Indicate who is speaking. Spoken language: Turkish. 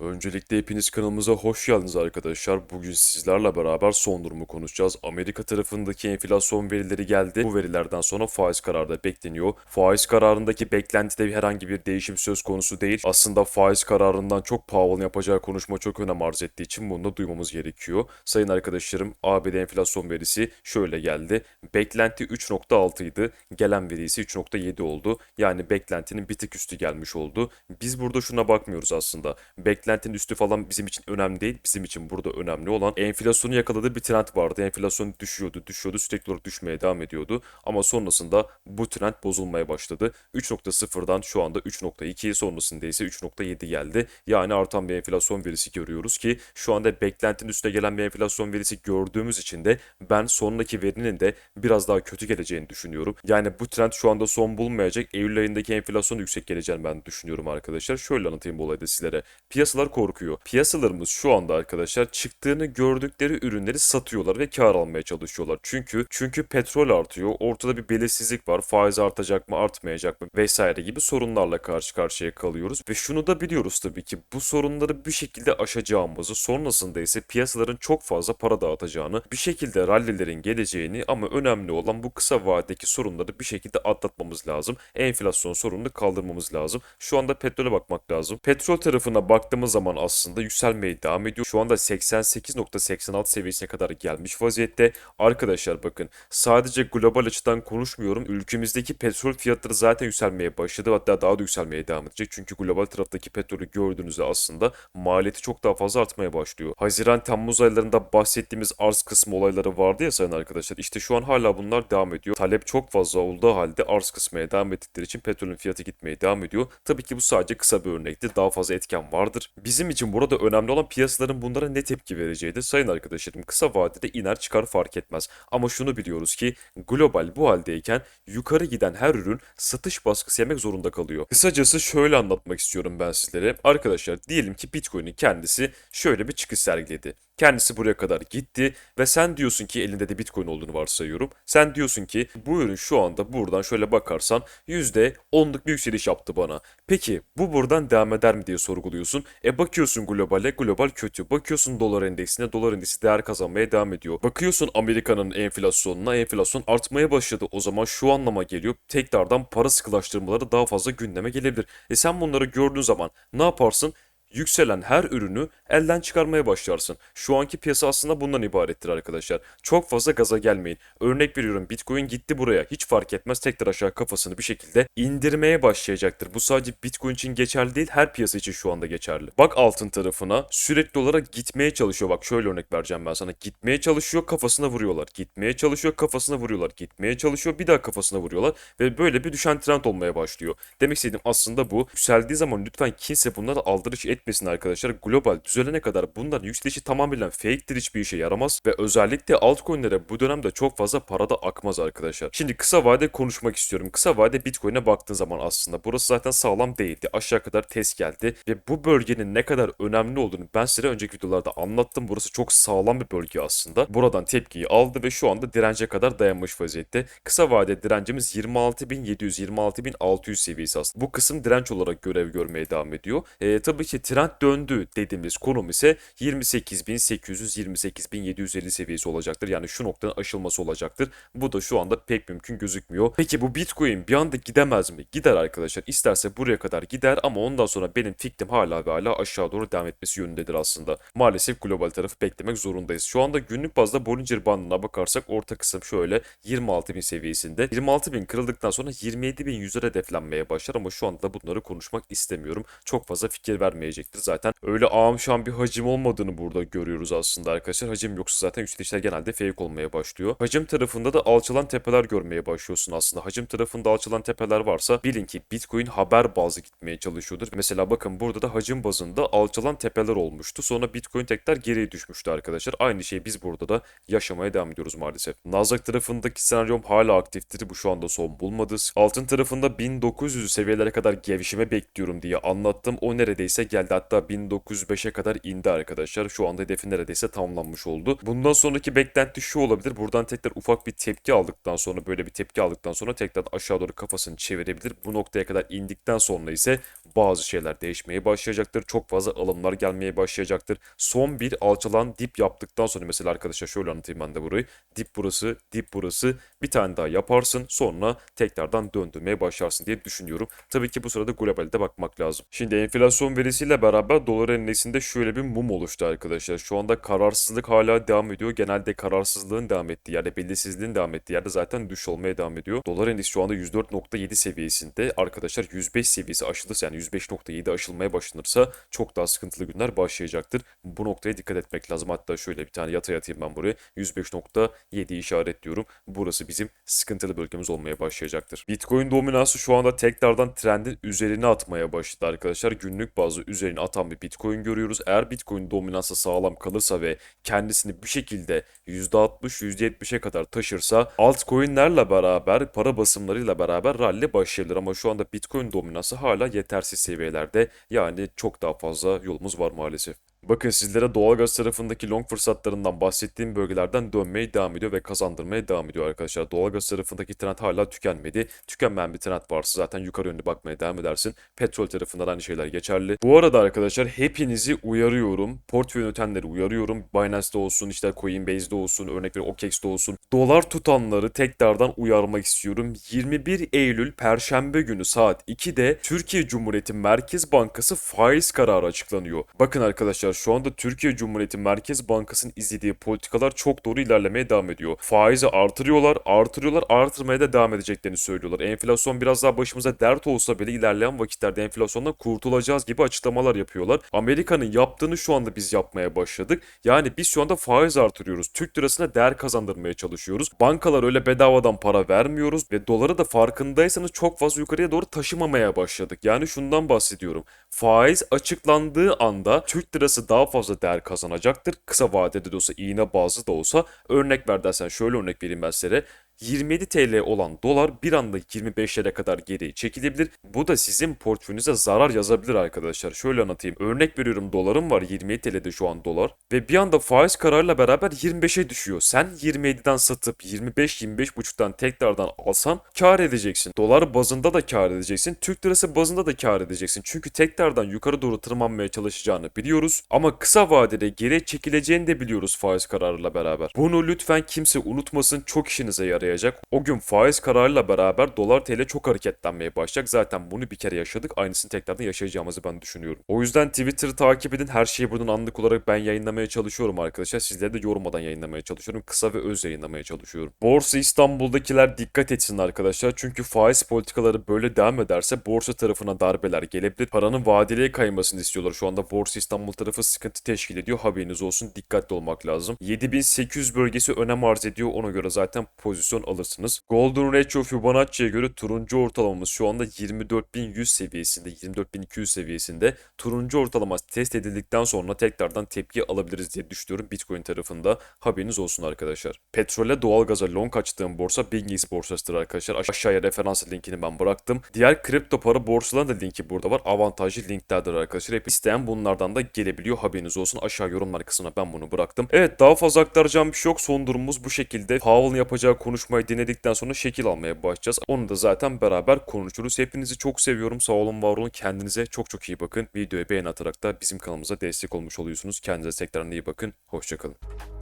Speaker 1: Öncelikle hepiniz kanalımıza hoş geldiniz arkadaşlar. Bugün sizlerle beraber son durumu konuşacağız. Amerika tarafındaki enflasyon verileri geldi. Bu verilerden sonra faiz kararı da bekleniyor. Faiz kararındaki beklentide herhangi bir değişim söz konusu değil. Aslında faiz kararından çok Powell'ın yapacağı konuşma çok önem arz ettiği için bunu da duymamız gerekiyor. Sayın arkadaşlarım ABD enflasyon verisi şöyle geldi. Beklenti 3.6 idi. Gelen veri ise 3.7 oldu. Yani beklentinin bir tık üstü gelmiş oldu. Biz burada şuna bakmıyoruz aslında. Beklentinin üstü falan bizim için önemli değil. Bizim için burada önemli olan enflasyonu yakaladığı bir trend vardı. Enflasyon düşüyordu, düşüyordu, sürekli olarak düşmeye devam ediyordu. Ama sonrasında bu trend bozulmaya başladı. 3.0'dan şu anda 3.2 sonrasında ise 3.7 geldi. Yani artan bir enflasyon verisi görüyoruz ki şu anda beklentinin üstüne gelen bir enflasyon verisi gördüğümüz için de ben sonraki verinin de biraz daha kötü geleceğini düşünüyorum. Yani bu trend şu anda son bulmayacak. Eylül ayındaki enflasyon yüksek geleceğini ben düşünüyorum arkadaşlar. Şöyle anlatayım bu olayı da sizlere. Piyasalar korkuyor. Piyasalarımız şu anda arkadaşlar çıktığını gördükleri ürünleri satıyorlar ve kar almaya çalışıyorlar. Çünkü çünkü petrol artıyor. Ortada bir belirsizlik var. Faiz artacak mı, artmayacak mı vesaire gibi sorunlarla karşı karşıya kalıyoruz ve şunu da biliyoruz tabii ki bu sorunları bir şekilde aşacağımızı, sonrasında ise piyasaların çok fazla para dağıtacağını, bir şekilde rallilerin geleceğini ama önemli olan bu kısa vadedeki sorunları bir şekilde atlatmamız lazım. Enflasyon sorununu kaldırmamız lazım. Şu anda petrole bakmak lazım. Petrol tarafına baktığımız zaman aslında yükselmeye devam ediyor. Şu anda 88.86 seviyesine kadar gelmiş vaziyette. Arkadaşlar bakın sadece global açıdan konuşmuyorum. Ülkemizdeki petrol fiyatları zaten yükselmeye başladı. Hatta daha da yükselmeye devam edecek. Çünkü global taraftaki petrolü gördüğünüzde aslında maliyeti çok daha fazla artmaya başlıyor. Haziran-Temmuz aylarında bahsettiğimiz arz kısmı olayları vardı ya sayın arkadaşlar. İşte şu an hala bunlar devam ediyor. Talep çok fazla olduğu halde arz kısmaya devam ettikleri için petrolün fiyatı gitmeye devam ediyor. Tabii ki bu sadece kısa bir örnekti. Daha fazla etken vardır. Bizim için burada önemli olan piyasaların bunlara ne tepki vereceğidir. Sayın arkadaşlarım kısa vadede iner çıkar fark etmez. Ama şunu biliyoruz ki global bu haldeyken yukarı giden her ürün satış baskısı yemek zorunda kalıyor. Kısacası şöyle anlatmak istiyorum ben sizlere. Arkadaşlar diyelim ki Bitcoin'in kendisi şöyle bir çıkış sergiledi. Kendisi buraya kadar gitti ve sen diyorsun ki elinde de Bitcoin olduğunu varsayıyorum. Sen diyorsun ki bu ürün şu anda buradan şöyle bakarsan %10'luk bir yükseliş yaptı bana. Peki bu buradan devam eder mi diye sorguluyorsun. Bakıyorsun globale, global kötü. Bakıyorsun dolar endeksine, dolar endeksi değer kazanmaya devam ediyor. Bakıyorsun Amerika'nın enflasyonuna, enflasyon artmaya başladı. O zaman şu anlama geliyor. Tekrardan para sıkılaştırmaları daha fazla gündeme gelebilir. E sen bunları gördüğün zaman ne yaparsın? Yükselen her ürünü elden çıkarmaya başlarsın. Şu anki piyasa aslında bundan ibarettir arkadaşlar. Çok fazla gaza gelmeyin. Örnek veriyorum Bitcoin gitti buraya. Hiç fark etmez tekrar aşağı kafasını bir şekilde indirmeye başlayacaktır. Bu sadece Bitcoin için geçerli değil her piyasa için şu anda geçerli. Bak altın tarafına sürekli olarak gitmeye çalışıyor. Bak şöyle örnek vereceğim ben sana. Gitmeye çalışıyor kafasına vuruyorlar. Gitmeye çalışıyor kafasına vuruyorlar. Gitmeye çalışıyor bir daha kafasına vuruyorlar. Ve böyle bir düşen trend olmaya başlıyor. Demek istediğim aslında bu. Yükseldiği zaman lütfen kimse bunlara aldırış etmesin arkadaşlar. Global düzelene kadar bunların yükselişi tamamen fake'tir hiçbir işe yaramaz ve özellikle altcoin'lere bu dönemde çok fazla para da akmaz arkadaşlar. Şimdi kısa vade konuşmak istiyorum. Kısa vade Bitcoin'e baktığın zaman aslında burası zaten sağlam değildi. Aşağı kadar test geldi ve bu bölgenin ne kadar önemli olduğunu ben size önceki videolarda anlattım. Burası çok sağlam bir bölge aslında. Buradan tepkiyi aldı ve şu anda dirence kadar dayanmış vaziyette. Kısa vade direncimiz 26.700-26.600 seviyesi aslında. Bu kısım direnç olarak görev görmeye devam ediyor. Ee, tabii ki trend döndü dediğimiz konum ise 28.800-28.750 seviyesi olacaktır. Yani şu noktanın aşılması olacaktır. Bu da şu anda pek mümkün gözükmüyor. Peki bu Bitcoin bir anda gidemez mi? Gider arkadaşlar. İsterse buraya kadar gider ama ondan sonra benim fikrim hala ve hala aşağı doğru devam etmesi yönündedir aslında. Maalesef global tarafı beklemek zorundayız. Şu anda günlük bazda Bollinger bandına bakarsak orta kısım şöyle 26.000 seviyesinde. 26.000 kırıldıktan sonra 27.100'e hedeflenmeye başlar ama şu anda bunları konuşmak istemiyorum. Çok fazla fikir vermeyecektir zaten. Öyle ağam şu an bir hacim olmadığını burada görüyoruz aslında arkadaşlar. Hacim yoksa zaten yükselişler genelde fake olmaya başlıyor. Hacim tarafında da alçalan tepeler görmeye başlıyorsun aslında. Hacim tarafında alçalan tepeler varsa bilin ki Bitcoin haber bazlı gitmeye çalışıyordur. Mesela bakın burada da hacim bazında alçalan tepeler olmuştu. Sonra Bitcoin tekrar geriye düşmüştü arkadaşlar. Aynı şeyi biz burada da yaşamaya devam ediyoruz maalesef. Nasdaq tarafındaki senaryom hala aktiftir. Bu şu anda son bulmadı. Altın tarafında 1900 seviyelere kadar gevşeme bekliyorum diye anlattım. O neredeyse geldi geldi. Hatta 1905'e kadar indi arkadaşlar. Şu anda hedefi neredeyse tamamlanmış oldu. Bundan sonraki beklenti şu olabilir. Buradan tekrar ufak bir tepki aldıktan sonra böyle bir tepki aldıktan sonra tekrar aşağı doğru kafasını çevirebilir. Bu noktaya kadar indikten sonra ise bazı şeyler değişmeye başlayacaktır. Çok fazla alımlar gelmeye başlayacaktır. Son bir alçalan dip yaptıktan sonra mesela arkadaşlar şöyle anlatayım ben de burayı. Dip burası, dip burası. Bir tane daha yaparsın. Sonra tekrardan döndürmeye başlarsın diye düşünüyorum. Tabii ki bu sırada globalde bakmak lazım. Şimdi enflasyon verisiyle beraber dolar endeksinde şöyle bir mum oluştu arkadaşlar. Şu anda kararsızlık hala devam ediyor. Genelde kararsızlığın devam ettiği yerde, belirsizliğin devam ettiği yerde zaten düş olmaya devam ediyor. Dolar endeksi şu anda 104.7 seviyesinde. Arkadaşlar 105 seviyesi aşılırsa yani 105.7 aşılmaya başlanırsa çok daha sıkıntılı günler başlayacaktır. Bu noktaya dikkat etmek lazım. Hatta şöyle bir tane yata yatayım ben buraya. 105.7 işaretliyorum. Burası bizim sıkıntılı bölgemiz olmaya başlayacaktır. Bitcoin dominansı şu anda tekrardan trendin üzerine atmaya başladı arkadaşlar. Günlük bazı üzerine atan bir Bitcoin görüyoruz. Eğer Bitcoin dominansı sağlam kalırsa ve kendisini bir şekilde %60, %70'e kadar taşırsa altcoin'lerle beraber para basımlarıyla beraber rally başlayabilir ama şu anda Bitcoin dominansı hala yetersiz seviyelerde. Yani çok daha fazla yolumuz var maalesef. Bakın sizlere doğalgaz tarafındaki long fırsatlarından bahsettiğim bölgelerden dönmeye devam ediyor ve kazandırmaya devam ediyor arkadaşlar. Doğalgaz tarafındaki trend hala tükenmedi. Tükenmeyen bir trend varsa zaten yukarı yönlü bakmaya devam edersin. Petrol tarafında da aynı şeyler geçerli. Bu arada arkadaşlar hepinizi uyarıyorum. Portföy yönetenleri uyarıyorum. Binance'de olsun, işte Coinbase'de olsun, örnek veriyorum OKEX'de olsun. Dolar tutanları tekrardan uyarmak istiyorum. 21 Eylül Perşembe günü saat 2'de Türkiye Cumhuriyeti Merkez Bankası faiz kararı açıklanıyor. Bakın arkadaşlar şu anda Türkiye Cumhuriyeti Merkez Bankası'nın izlediği politikalar çok doğru ilerlemeye devam ediyor. Faizi artırıyorlar, artırıyorlar, artırmaya da devam edeceklerini söylüyorlar. Enflasyon biraz daha başımıza dert olsa bile ilerleyen vakitlerde enflasyondan kurtulacağız gibi açıklamalar yapıyorlar. Amerika'nın yaptığını şu anda biz yapmaya başladık. Yani biz şu anda faiz artırıyoruz. Türk lirasına değer kazandırmaya çalışıyoruz. Bankalar öyle bedavadan para vermiyoruz ve doları da farkındaysanız çok fazla yukarıya doğru taşımamaya başladık. Yani şundan bahsediyorum. Faiz açıklandığı anda Türk lirası daha fazla değer kazanacaktır. Kısa vadede de olsa iğne bazlı da olsa örnek ver dersen şöyle örnek vereyim ben size. 27 TL olan dolar bir anda 25'lere kadar geri çekilebilir. Bu da sizin portföyünüze zarar yazabilir arkadaşlar. Şöyle anlatayım. Örnek veriyorum dolarım var 27 TL'de şu an dolar. Ve bir anda faiz kararıyla beraber 25'e düşüyor. Sen 27'den satıp 25-25.5'tan tekrardan alsan kar edeceksin. Dolar bazında da kar edeceksin. Türk lirası bazında da kar edeceksin. Çünkü tekrardan yukarı doğru tırmanmaya çalışacağını biliyoruz. Ama kısa vadede geri çekileceğini de biliyoruz faiz kararıyla beraber. Bunu lütfen kimse unutmasın. Çok işinize yarayacak. O gün faiz kararıyla beraber dolar TL çok hareketlenmeye başlayacak. Zaten bunu bir kere yaşadık. Aynısını tekrardan yaşayacağımızı ben düşünüyorum. O yüzden Twitter'ı takip edin. Her şeyi buradan anlık olarak ben yayınlamaya çalışıyorum arkadaşlar. Sizlere de yormadan yayınlamaya çalışıyorum. Kısa ve öz yayınlamaya çalışıyorum. Borsa İstanbul'dakiler dikkat etsin arkadaşlar. Çünkü faiz politikaları böyle devam ederse borsa tarafına darbeler gelebilir. Paranın vadeliye kaymasını istiyorlar. Şu anda Borsa İstanbul tarafı sıkıntı teşkil ediyor. Haberiniz olsun. Dikkatli olmak lazım. 7800 bölgesi önem arz ediyor. Ona göre zaten pozisyon alırsınız. Golden Ratio Fibonacci'ye göre turuncu ortalamamız şu anda 24.100 seviyesinde, 24.200 seviyesinde. Turuncu ortalama test edildikten sonra tekrardan tepki alabiliriz diye düşünüyorum Bitcoin tarafında. Haberiniz olsun arkadaşlar. Petrole doğalgaza long açtığım borsa Bingix borsasıdır arkadaşlar. Aşağıya referans linkini ben bıraktım. Diğer kripto para borsaların da linki burada var. Avantajlı linklerdir arkadaşlar. Hep isteyen bunlardan da gelebiliyor. Haberiniz olsun. Aşağı yorumlar kısmına ben bunu bıraktım. Evet daha fazla aktaracağım bir şey yok. Son durumumuz bu şekilde. Powell'ın yapacağı konuşmayı dinledikten sonra şekil almaya başlayacağız. Onu da zaten beraber konuşuruz. Hepinizi çok seviyorum. Sağ olun var olun. Kendinize çok çok iyi bakın. Videoya beğen atarak da bizim kanalımıza destek olmuş oluyorsunuz. Kendinize tekrar iyi bakın. Hoşçakalın.